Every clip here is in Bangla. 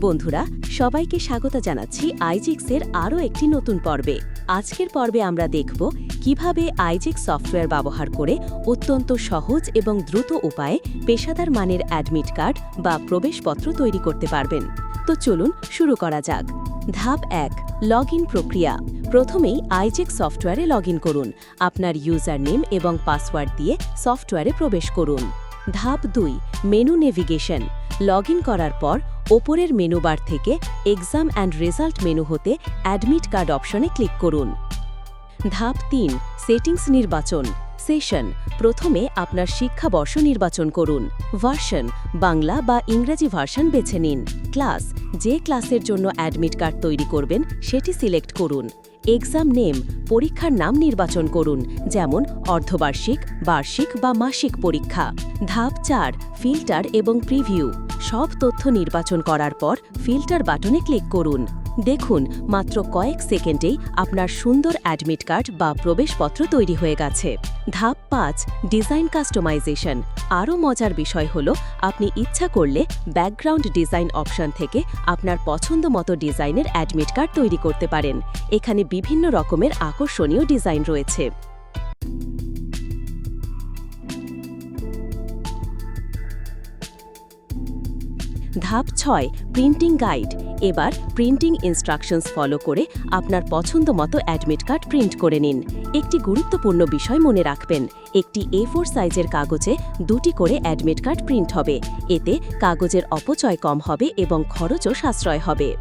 বন্ধুরা, সবাইকে স্বাগত জানাচ্ছি আইজিক্সের আরও একটি নতুন পর্বে। আজকের পর্বে আমরা দেখব কীভাবে আইজিক্স সফটওয়্যার ব্যবহার করে অত্যন্ত সহজ এবং দ্রুত উপায়ে পেশাদার মানের অ্যাডমিট কার্ড বা প্রবেশপত্র তৈরি করতে পারবেন। তো চলুন শুরু করা যাক। ধাপ এক লগ প্রক্রিয়া। প্রথমেই আইজেক সফটওয়্যারে লগ করুন, আপনার ইউজার নেম এবং পাসওয়ার্ড দিয়ে সফটওয়্যারে প্রবেশ করুন। ধাপ দুই, মেনু নেভিগেশন। লগ করার পর ওপরের মেনু বার থেকে এক্সাম অ্যান্ড রেজাল্ট মেনু হতে অ্যাডমিট কার্ড অপশনে ক্লিক করুন। ধাপ তিন, সেটিংস নির্বাচন। সেশন, প্রথমে আপনার শিক্ষাবর্ষ নির্বাচন করুন। ভার্সন, বাংলা বা ইংরেজি ভার্সন বেছে নিন। ক্লাস, যে ক্লাসের জন্য অ্যাডমিট কার্ড তৈরি করবেন, সেটি সিলেক্ট করুন। এক্সাম নেম, পরীক্ষার নাম নির্বাচন করুন, যেমন অর্ধবার্ষিক, বার্ষিক বা মাসিক পরীক্ষা। ধাপ চার, ফিল্টার এবং প্রিভিউ। সব তথ্য নির্বাচন করার পর ফিল্টার বাটনে ক্লিক করুন। দেখুন, মাত্র কয়েক সেকেন্ডেই আপনার সুন্দর অ্যাডমিট কার্ড বা প্রবেশপত্র তৈরি হয়ে গেছে। ধাপ পাঁচ, ডিজাইন কাস্টমাইজেশন। আরও মজার বিষয় হল, আপনি ইচ্ছা করলে ব্যাকগ্রাউন্ড ডিজাইন অপশন থেকে আপনার পছন্দ মতো ডিজাইনের অ্যাডমিট কার্ড তৈরি করতে পারেন। এখানে বিভিন্ন রকমের আকর্ষণীয় ডিজাইন রয়েছে। ধাপ ছয় প্রিন্টিং গাইড এবার প্রিন্টিং ইনস্ট্রাকশনস ফলো করে আপনার পছন্দ মতো অ্যাডমিট কার্ড প্রিন্ট করে নিন। একটি গুরুত্বপূর্ণ বিষয় মনে রাখবেন, একটি এ ফোর সাইজের কাগজে দুটি করে অ্যাডমিট কার্ড প্রিন্ট হবে। এতে কাগজের অপচয় কম হবে এবং খরচও সাশ্রয় হবে।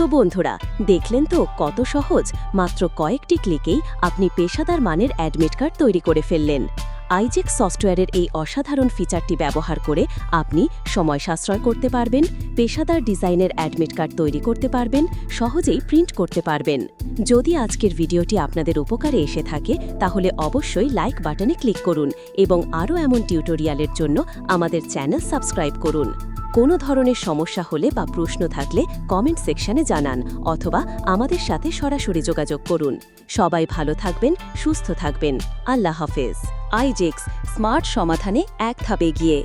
তো বন্ধুরা, দেখলেন তো কত সহজ? মাত্র কয়েকটি ক্লিকেই আপনি পেশাদার মানের অ্যাডমিট কার্ড তৈরি করে ফেললেন। আইজেক সফটওয়্যারের এই অসাধারণ ফিচারটি ব্যবহার করে আপনি সময় সাশ্রয় করতে পারবেন, পেশাদার ডিজাইনের অ্যাডমিট কার্ড তৈরি করতে পারবেন, সহজেই প্রিন্ট করতে পারবেন। যদি আজকের ভিডিওটি আপনাদের উপকারে এসে থাকে, তাহলে অবশ্যই লাইক বাটনে ক্লিক করুন এবং আরও এমন টিউটোরিয়ালের জন্য আমাদের চ্যানেল সাবস্ক্রাইব করুন। কোনো ধরনের সমস্যা হলে বা প্রশ্ন থাকলে কমেন্ট সেকশনে জানান অথবা আমাদের সাথে সরাসরি যোগাযোগ করুন। সবাই ভালো থাকবেন, সুস্থ থাকবেন। আল্লাহ হাফেজ। আইজেক্স স্মার্ট সমাধানে এক ধাপে গিয়ে